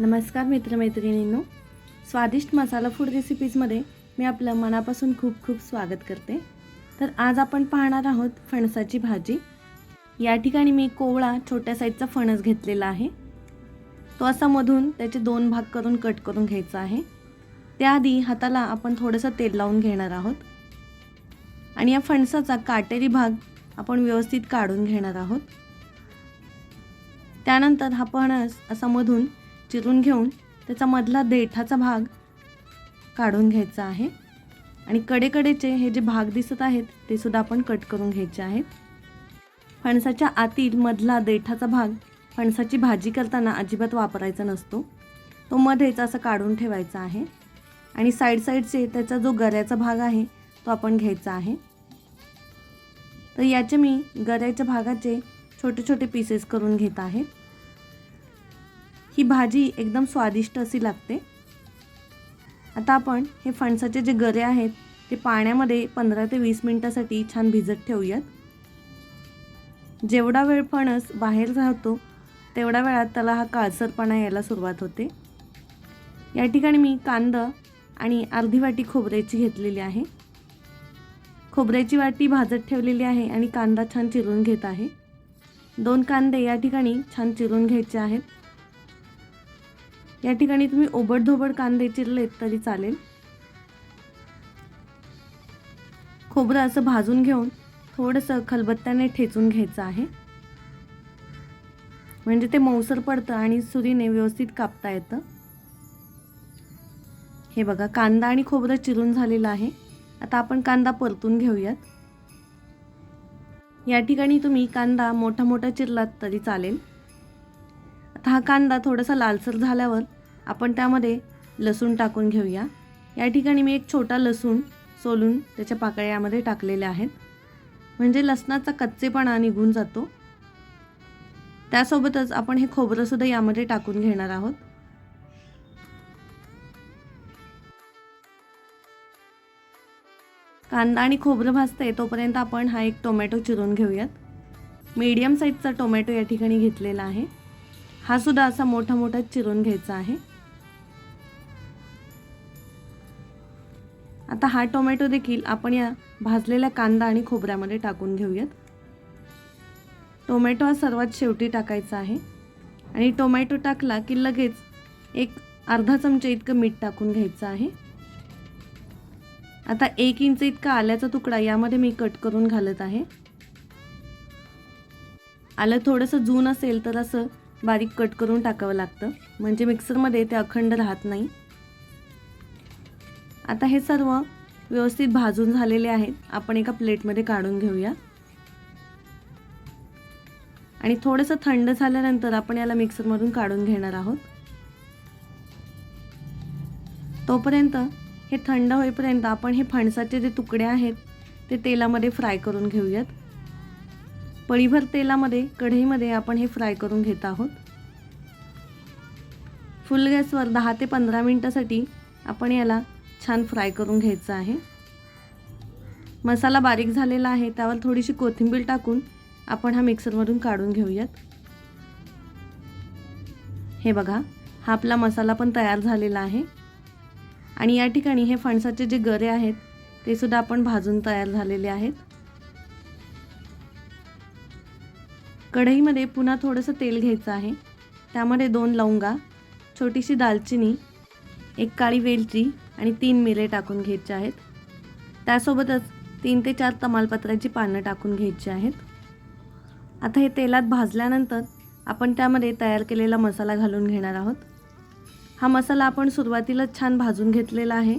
नमस्कार मित्रमैत्रिणींनो. स्वादिष्ट मसाला फूड रेसिपीजमध्ये मी आपलं मनापासून खूप खूप स्वागत करते. तर आज आपण पाहणार आहोत फणसाची भाजी. या ठिकाणी मी कोवळा छोट्या साईजचा फणस घेतलेला आहे. तो असा मधून त्याचे दोन भाग करून कट करून घ्यायचा आहे. त्याआधी हाताला आपण थोडंसं तेल लावून घेणार आहोत. आणि या फणसाचा काटेरी भाग आपण व्यवस्थित काढून घेणार आहोत. त्यानंतर हा फणस असा मधून चिरून घेऊन त्याचा मधला देठाचा भाग काढून घ्यायचा आहे. आणि कडेकडेचे हे जे भाग दिसत आहेत ते सुद्धा आपण कट करून घ्यायचे आहेत. फणसाच्या आतील मधला देठाचा भाग फणसाची भाजी करताना अजिबात वापरायचा नसतो. तो मध्येच असं काढून ठेवायचा आहे. आणि साईड साईडचे त्याचा जो गऱ्याचा भाग आहे तो आपण घ्यायचा आहे. तर याचे मी गऱ्याच्या भागाचे छोटे छोटे पीसेस करून घेत आहे. ही भाजी एकदम स्वादिष्ट अशी लागते. आता आपण हे फणसाचे जे गरे आहेत ते पाण्यामध्ये पंधरा ते वीस मिनटासाठी छान भिजत ठेवूयात. जेवढा वेळ फणस बाहेर राहतो तेवढ्या वेळात त्याला हा काळसरपणा यायला सुरुवात होते. या ठिकाणी मी कांदा आणि अर्धी वाटी खोबऱ्याची घेतलेली आहे. खोबऱ्याची वाटी भाजत ठेवलेली आहे आणि कांदा छान चिरून घेत आहे. दोन कांदे या ठिकाणी छान चिरून घ्यायचे आहेत. या ठिकाणी तुम्ही ओबडधोबड कांदे चिरलेत तरी चालेल. खोबरं असं भाजून घेऊन थोडंसं खलबत्त्याने ठेचून घ्यायचं आहे. म्हणजे ते मऊसर पडतं आणि सुरीने व्यवस्थित कापता येतं. हे बघा कांदा आणि खोबरं चिरून झालेलं आहे. आता आपण कांदा परतून घेऊयात. या ठिकाणी तुम्ही कांदा मोठा मोठा चिरलात तरी चालेल. हा कांदा थोडासा लालसर झाल्यावर आपण त्यामध्ये लसूण टाकून घेऊया. या ठिकाणी मी एक छोटा लसूण सोलून त्याच्या पाकळ्या यामध्ये टाकलेल्या आहेत. म्हणजे लसणाचा कच्चेपणा निघून जातो. त्यासोबतच आपण हे खोबरंसुद्धा यामध्ये टाकून घेणार आहोत. कांदा आणि खोबरं भाजते तोपर्यंत आपण हा एक टोमॅटो चिरून घेऊयात. मीडियम साईजचा टोमॅटो या ठिकाणी घेतलेला आहे. हा सुद्धा असा मोठा मोठा चिरून घ्यायचा आहे. आता हा टोमॅटो देखील आपण या भाजलेल्या कांदा आणि खोबऱ्यामध्ये टाकून घेऊयात. टोमॅटो हा सर्वात शेवटी टाकायचा आहे. आणि टोमॅटो टाकला की लगेच एक अर्धा चमचा इतकं मीठ टाकून घ्यायचं आहे. आता एक इंच इतका आल्याचा तुकडा यामध्ये मी कट करून घालत आहे. आलं थोडंसं जून असेल तर असं बारीक कट करून टाकावं लागतं. म्हणजे मिक्सरमध्ये ते अखंड राहत नाही. आता हे सर्व व्यवस्थित भाजून झालेले आहेत. आपण एका प्लेटमध्ये काढून घेऊया. आणि थोडंसं थंड झाल्यानंतर आपण याला मिक्सरमधून काढून घेणार आहोत. तोपर्यंत हे थंड होईपर्यंत आपण हे फणसाचे जे तुकडे आहेत ते तेलामध्ये फ्राय करून घेऊयात. पळीभर तेलामध्ये कढईमध्ये आपण हे फ्राय करून घेत आहोत. फुल गॅसवर दहा ते पंधरा मिनटासाठी आपण याला छान फ्राय करून घ्यायचं आहे. मसाला बारीक झालेला आहे त्यावर थोडीशी कोथिंबीर टाकून आपण हा मिक्सरमधून काढून घेऊयात. हे बघा हा आपला मसाला पण तयार झालेला आहे. आणि या ठिकाणी हे फणसाचे जे गरे आहेत ते सुद्धा आपण भाजून तयार झालेले आहेत. कढईमध्ये पुन्हा थोडंसं तेल घ्यायचं आहे. त्यामध्ये दोन लवंगा छोटीशी दालचिनी एक काळी वेलची आणि तीन मिरे टाकून घ्यायचे आहेत. त्यासोबतच तीन ते चार तमालपत्राची पानं टाकून घ्यायची आहेत. आता हे तेलात भाजल्यानंतर आपण त्यामध्ये तयार केलेला मसाला घालून घेणार आहोत. हा मसाला आपण सुरुवातीलाच छान भाजून घेतलेला आहे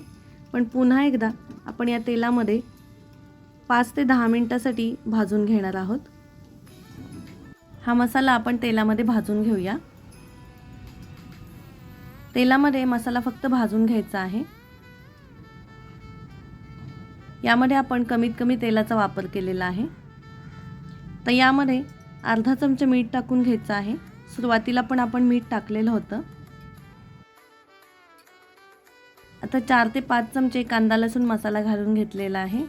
पण पुन्हा एकदा आपण या तेलामध्ये पाच ते दहा मिनटासाठी भाजून घेणार आहोत. हा मसाला आपण तेलामध्ये भाजून घेऊया. तेलामध्ये मसाला फक्त भाजून घ्यायचा आहे. यामध्ये आपण कमीत कमी तेलाचा वापर केलेला आहे. तर यामध्ये अर्धा चमचा मीठ टाकून घ्यायचं आहे. सुरुवातीला पण आपण मीठ टाकलेलं होतं. आता चार ते पाच चमचे कांदा लसूण मसाला घालून घेतलेला आहे.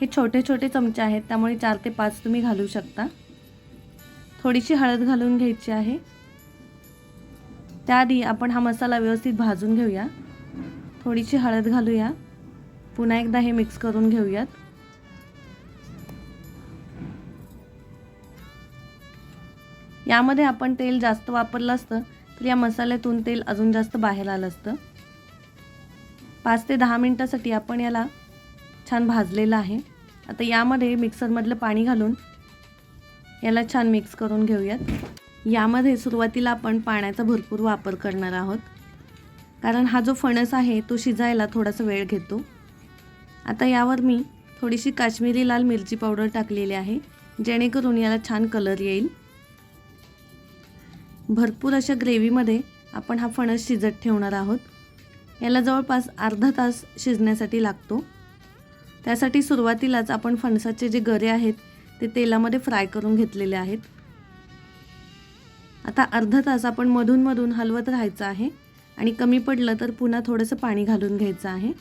हे छोटे छोटे चमचे आहेत त्यामुळे चार ते पाच तुम्ही घालू शकता. थोडीशी हळद घालून घ्यायची आहे. त्याआधी आपण हा मसाला व्यवस्थित भाजून घेऊया. थोडीशी हळद घालूया. पुन्हा एकदा हे मिक्स करून घेऊयात. यामध्ये आपण तेल जास्त वापरलं असतं तर या मसाल्यातून तेल अजून जास्त बाहेर आलं असतं. पाच ते दहा मिनटासाठी आपण याला छान भाजलेलं आहे. आता यामध्ये मिक्सरमधलं पाणी घालून याला छान मिक्स करून घेऊयात. यामध्ये सुरुवातीला आपण पाण्याचा भरपूर वापर करणार आहोत. कारण हा जो फणस आहे तो शिजायला थोडासा वेळ घेतो. आता यावर मी थोडीशी काश्मीरी लाल मिरची पावडर टाकलेली आहे जेणेकरून याला छान कलर येईल. भरपूर अशा ग्रेव्हीमध्ये आपण हा फणस शिजत ठेवणार आहोत. याला जवळपास अर्धा तास शिजण्यासाठी लागतो. त्यासाठी सुरुवातीलाच आपण फणसाचे जे गरे आहेत ते तेलामध्ये फ्राय करून घेतलेले आहेत. आता अर्धा तास आपण मधूनमधून हलवत राहायचं आहे आणि कमी पडलं तर पुन्हा थोडंसं पाणी घालून घ्यायचं आहे.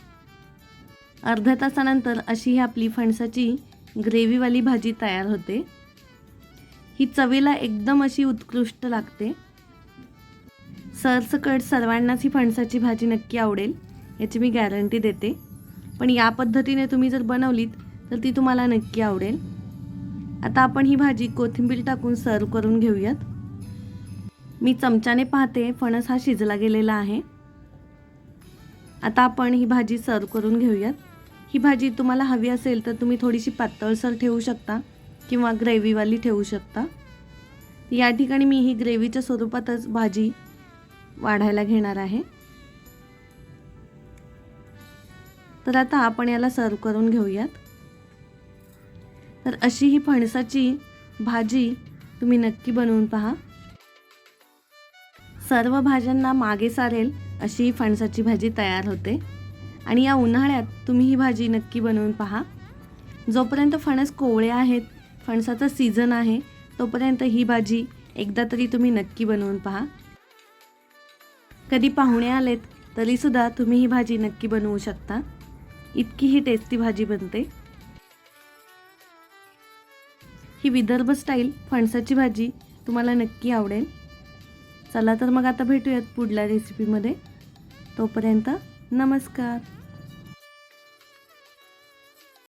अर्ध्या तासानंतर अशी ही आपली फणसाची ग्रेव्हीवाली भाजी तयार होते. ही चवीला एकदम अशी उत्कृष्ट लागते. सरसकट सर्वांनाच ही फणसाची भाजी नक्की आवडेल याची मी गॅरंटी देते. पण या पद्धतीने तुम्ही जर बनवलीत तर ती तुम्हाला नक्की आवडेल. आता आपण ही भाजी कोथिंबीर टाकून सर्व करून घेऊयात. मी चमच्याने पाहते फणस हा शिजला गेलेला आहे. आता आपण ही भाजी सर्व करून घेऊयात. ही भाजी तुम्हाला हवी असेल तर तुम्ही थोडीशी पातळसर ठेवू शकता किंवा ग्रेव्हीवाली ठेवू शकता. या ठिकाणी मी ही ग्रेव्हीच्या स्वरूपातच भाजी वाढायला घेणार आहे. तर आता आपण याला सर्व करून घेऊयात. तर अशी ही फणसाची भाजी तुम्ही नक्की बनवून पहा. सर्व भाज्यांना मागे सारेल अशी ही फणसाची भाजी तयार होते. आणि या उन्हाळ्यात तुम्ही ही भाजी नक्की बनवून पहा. जोपर्यंत फणस कोवळे आहेत फणसाचा सीझन आहे तोपर्यंत ही भाजी एकदा तरी तुम्ही नक्की बनवून पहा. कधी पाहुणे आलेत तरीसुद्धा तुम्ही ही भाजी नक्की बनवू शकता. इतकी ही टेस्टी भाजी बनते. ही विदर्भ स्टाईल फणसाची भाजी तुम्हाला नक्की आवडेल. चला तर मग आता भेटूयात पुढल्या रेसिपीमध्ये तोपर्यंत नमस्कार.